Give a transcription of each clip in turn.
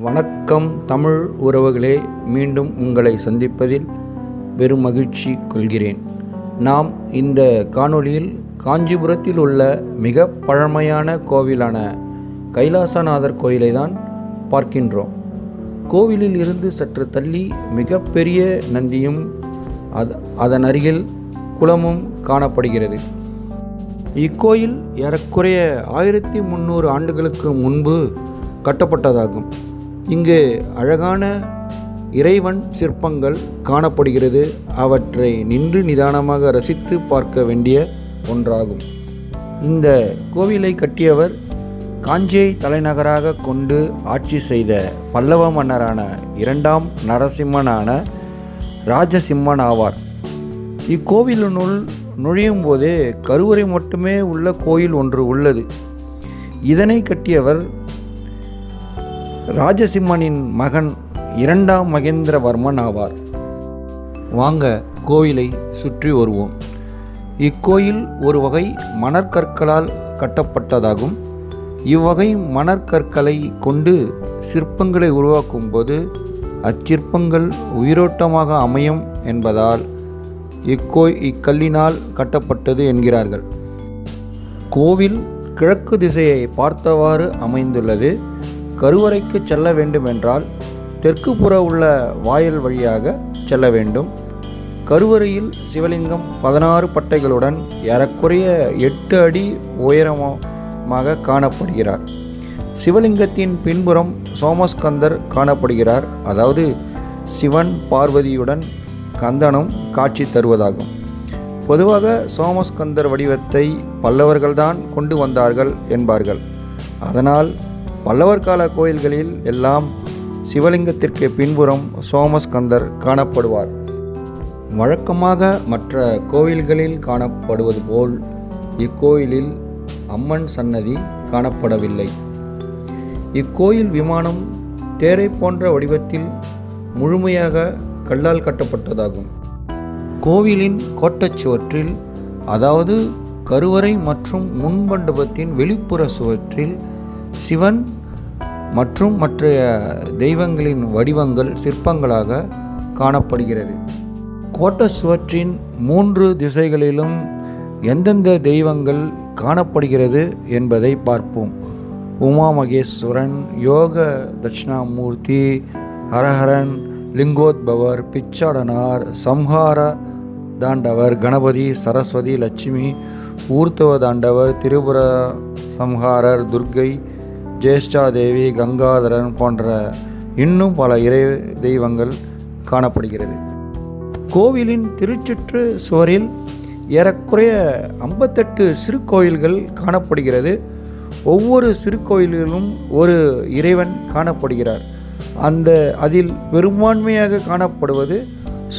வணக்கம் தமிழ் உறவுகளே மீண்டும் உங்களை சந்திப்பதில் பெரும் மகிழ்ச்சி கொள்கிறேன். நாம் இந்த காணொளியில் காஞ்சிபுரத்தில் உள்ள மிக பழமையான கோவிலான கைலாசநாதர் கோயிலை தான் பார்க்கின்றோம். கோவிலில் இருந்து சற்று தள்ளி மிகப்பெரிய நந்தியும் அது அதன் அருகில் குளமும் காணப்படுகிறது. இக்கோயில் ஏறக்குறைய ஆயிரத்தி முந்நூறு ஆண்டுகளுக்கு முன்பு கட்டப்பட்டதாகும். இங்கு அழகான இறைவன் சிற்பங்கள் காணப்படுகிறது. அவற்றை நின்று நிதானமாக ரசித்து பார்க்க வேண்டிய ஒன்றாகும். இந்த கோவிலை கட்டியவர் காஞ்சியை தலைநகராக கொண்டு ஆட்சி செய்த பல்லவ மன்னரான இரண்டாம் நரசிம்மனான ராஜசிம்மன் ஆவார். இக்கோவிலினுள் நுழையும் போதே கருவறை மட்டுமே உள்ள கோயில் ஒன்று உள்ளது. இதனை கட்டியவர் ராஜசிம்மனின் மகன் இரண்டாம் மகேந்திரவர்மன் ஆவார். வாங்க கோயிலை சுற்றி வருவோம். இக்கோயில் ஒரு வகை மணற்கற்களால் கட்டப்பட்டதாகும். இவ்வகை மணற்கற்களை கொண்டு சிற்பங்களை உருவாக்கும் போது அச்சிற்பங்கள் உயிரோட்டமாக அமையும் என்பதால் இக்கோய் இக்கல்லினால் கட்டப்பட்டது என்கிறார்கள். கோவில் கிழக்கு திசையை பார்த்தவாறு அமைந்துள்ளது. கருவறைக்கு செல்ல வேண்டுமென்றால் தெற்கு புற உள்ள வாயில் வழியாக செல்ல வேண்டும். கருவறையில் சிவலிங்கம் பதினாறு பட்டைகளுடன் ஏறக்குறைய எட்டு அடி உயரமாக காணப்படுகிறார். சிவலிங்கத்தின் பின்புறம் சோமஸ்கந்தர் காணப்படுகிறார். அதாவது சிவன் பார்வதியுடன் கந்தனும் காட்சி தருவதாகும். பொதுவாக சோமஸ்கந்தர் வடிவத்தை பல்லவர்கள்தான் கொண்டு வந்தார்கள் என்பார்கள். அதனால் பல்லவர் கால கோயில்களில் எல்லாம் சிவலிங்கத்திற்கு பின்புறம் சோமஸ்கந்தர் காணப்படுவார். வழக்கமாக மற்ற கோவில்களில் காணப்படுவது போல் இக்கோயிலில் அம்மன் சன்னதி காணப்படவில்லை. இக்கோயில் விமானம் தேரை போன்ற வடிவத்தில் முழுமையாக கல்லால் கட்டப்பட்டதாகும். கோவிலின் கோட்டச்சுவற்றில் அதாவது கருவறை மற்றும் முன்மண்டபத்தின் வெளிப்புற சுவற்றில் சிவன் மற்றும் மற்ற தெய்வங்களின் வடிவங்கள் சிற்பங்களாக காணப்படுகிறது. கோட்ட சுவற்றின் மூன்று திசைகளிலும் எந்தெந்த தெய்வங்கள் காணப்படுகிறது என்பதை பார்ப்போம். உமா மகேஸ்வரன் யோக தட்சிணாமூர்த்தி ஹரஹரன் லிங்கோத்பவர் பிச்சாடனார் சம்ஹார தாண்டவர் கணபதி சரஸ்வதி லட்சுமி ஊர்த்தவ தாண்டவர் திரிபுர சம்ஹாரர் துர்க்கை ஜேஷ்டாதேவி கங்காதரன் போன்ற இன்னும் பல இறை தெய்வங்கள் காணப்படுகிறது. கோவிலின் திருச்சுற்று சுவரில் ஏறக்குறைய ஐம்பத்தெட்டு சிறு கோயில்கள் காணப்படுகிறது. ஒவ்வொரு சிறு கோயிலிலும் ஒரு இறைவன் காணப்படுகிறார். அந்த அதில் பெரும்பான்மையாக காணப்படுவது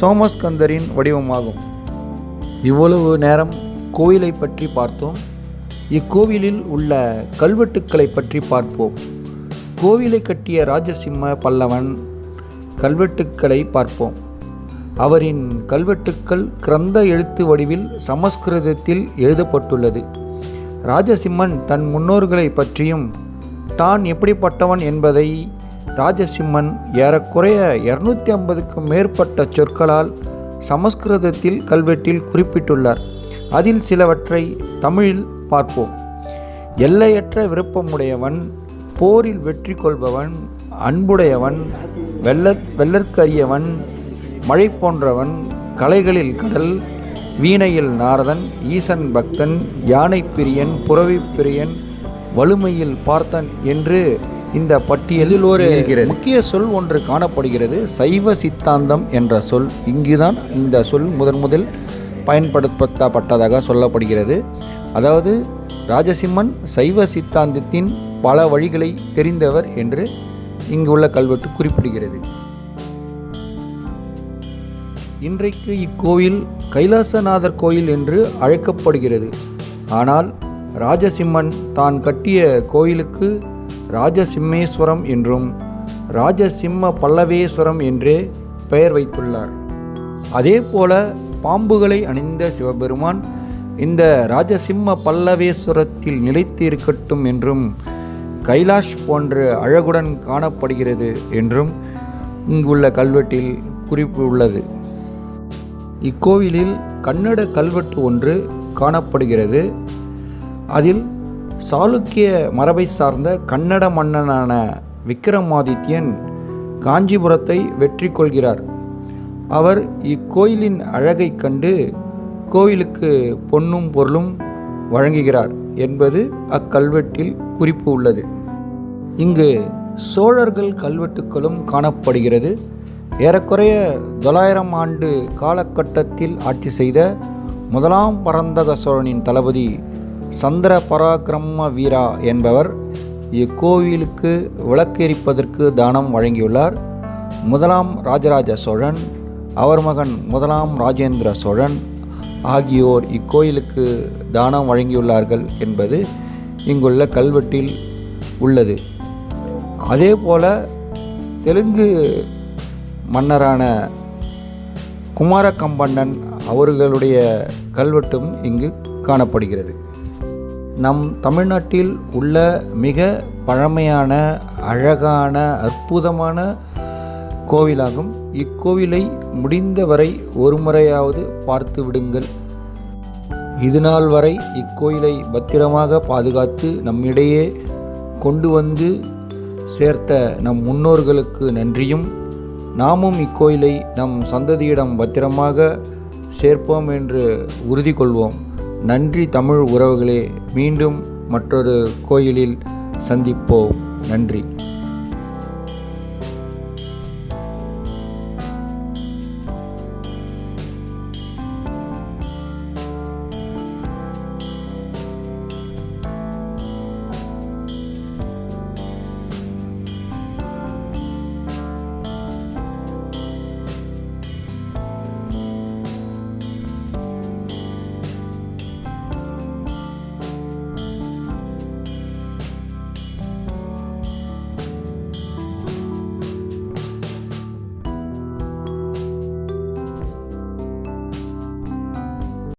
சோமஸ்கந்தரின் வடிவமாகும். இவ்வளவு நேரம் கோயிலை பற்றி பார்த்தோம். இக்கோவிலில் உள்ள கல்வெட்டுக்களை பற்றி பார்ப்போம். கோவிலை கட்டிய ராஜசிம்ம பல்லவன் கல்வெட்டுக்களை பார்ப்போம். அவரின் கல்வெட்டுக்கள் கிரந்த எழுத்து வடிவில் சமஸ்கிருதத்தில் எழுதப்பட்டுள்ளது. ராஜசிம்மன் தன் முன்னோர்களை பற்றியும் தான் எப்படிப்பட்டவன் என்பதை ராஜசிம்மன் ஏறக்குறைய இரநூத்தி ஐம்பதுக்கும் மேற்பட்ட சொற்களால் சமஸ்கிருதத்தில் கல்வெட்டில் குறிப்பிட்டுள்ளார். அதில் சிலவற்றை தமிழில் பார்ப்போம். எல்லையற்ற விருப்பமுடையவன் போரில் வெற்றி கொள்பவன் அன்புடையவன் வெள்ள வெள்ளற்கரியவன் மழை போன்றவன் கலைகளில் கடல் வீணையில் நாரதன் ஈசன் பக்தன் யானை பிரியன் புறவி பிரியன் வலுமையில் பார்த்தன் என்று இந்த பட்டியலில் ஒரு முக்கிய சொல் ஒன்று காணப்படுகிறது. சைவ சித்தாந்தம் என்ற சொல். இங்குதான் இந்த சொல் முதன் முதல் பயன்படுத்தப்பட்டதாக சொல்லப்படுகிறது. அதாவது ராஜசிம்மன் சைவ சித்தாந்தத்தின் பல வழிகளை தெரிந்தவர் என்று இங்குள்ள கல்வெட்டு குறிப்பிடுகிறது. இன்றைக்கு இக்கோயில் கைலாசநாதர் கோயில் என்று அழைக்கப்படுகிறது. ஆனால் ராஜசிம்மன் தான் கட்டிய கோயிலுக்கு ராஜசிம்மேஸ்வரம் என்றும் ராஜசிம்ம பல்லவேஸ்வரம் என்றே பெயர் வைத்துள்ளார். அதே போல பாம்புகளை அணிந்த சிவபெருமான் இந்த ராஜசிம்ம பல்லவேஸ்வரத்தில் நிலைத்து இருக்கட்டும் என்றும் கைலாஷ் போன்ற அழகுடன் காணப்படுகிறது என்றும் இங்குள்ள கல்வெட்டில் குறிப்பு உள்ளது. இக்கோவிலில் கன்னட கல்வெட்டு ஒன்று காணப்படுகிறது. அதில் சாளுக்கிய மரபை சார்ந்த கன்னட மன்னனான விக்கிரமாதித்யன் காஞ்சிபுரத்தை வெற்றி கொள்கிறார் அவர் இக்கோயிலின் அழகைக் கண்டு கோயிலுக்கு பொன்னும் பொருளும் வழங்குகிறார் என்பது அக்கல்வெட்டில் குறிப்பு உள்ளது. இங்கு சோழர்கள் கல்வெட்டுக்களும் காணப்படுகிறது. ஏறக்குறைய தொள்ளாயிரம் ஆண்டு காலகட்டத்தில் ஆட்சி செய்த முதலாம் பரந்தக சோழனின் தளபதி சந்திர பராக்கிரம வீரா என்பவர் இக்கோவிலுக்கு விளக்கெரிப்பதற்கு தானம் வழங்கியுள்ளார். முதலாம் ராஜராஜ சோழன் அவர் மகன் முதலாம் ராஜேந்திர சோழன் ஆகியோர் இக்கோயிலுக்கு தானம் வழங்கியுள்ளார்கள் என்பது இங்குள்ள கல்வெட்டில் உள்ளது. அதே போல தெலுங்கு மன்னரான குமாரகம்பண்ணன் அவர்களுடைய கல்வெட்டும் இங்கு காணப்படுகிறது. நம் தமிழ்நாட்டில் உள்ள மிக பழமையான அழகான அற்புதமான கோவிலாகும் இக்கோவிலை முடிந்தவரை ஒரு முறையாவது பார்த்து விடுங்கள். இதுநாள் வரை இக்கோயிலை பத்திரமாக பாதுகாத்து நம்மிடையே கொண்டு வந்து சேர்த்த நம் முன்னோர்களுக்கு நன்றியும். நாமும் இக்கோயிலை நம் சந்ததியிடம் பத்திரமாக சேர்ப்போம் என்று உறுதி கொள்வோம். நன்றி தமிழ் உறவுகளே. மீண்டும் மற்றொரு கோயிலில் சந்திப்போம். நன்றி.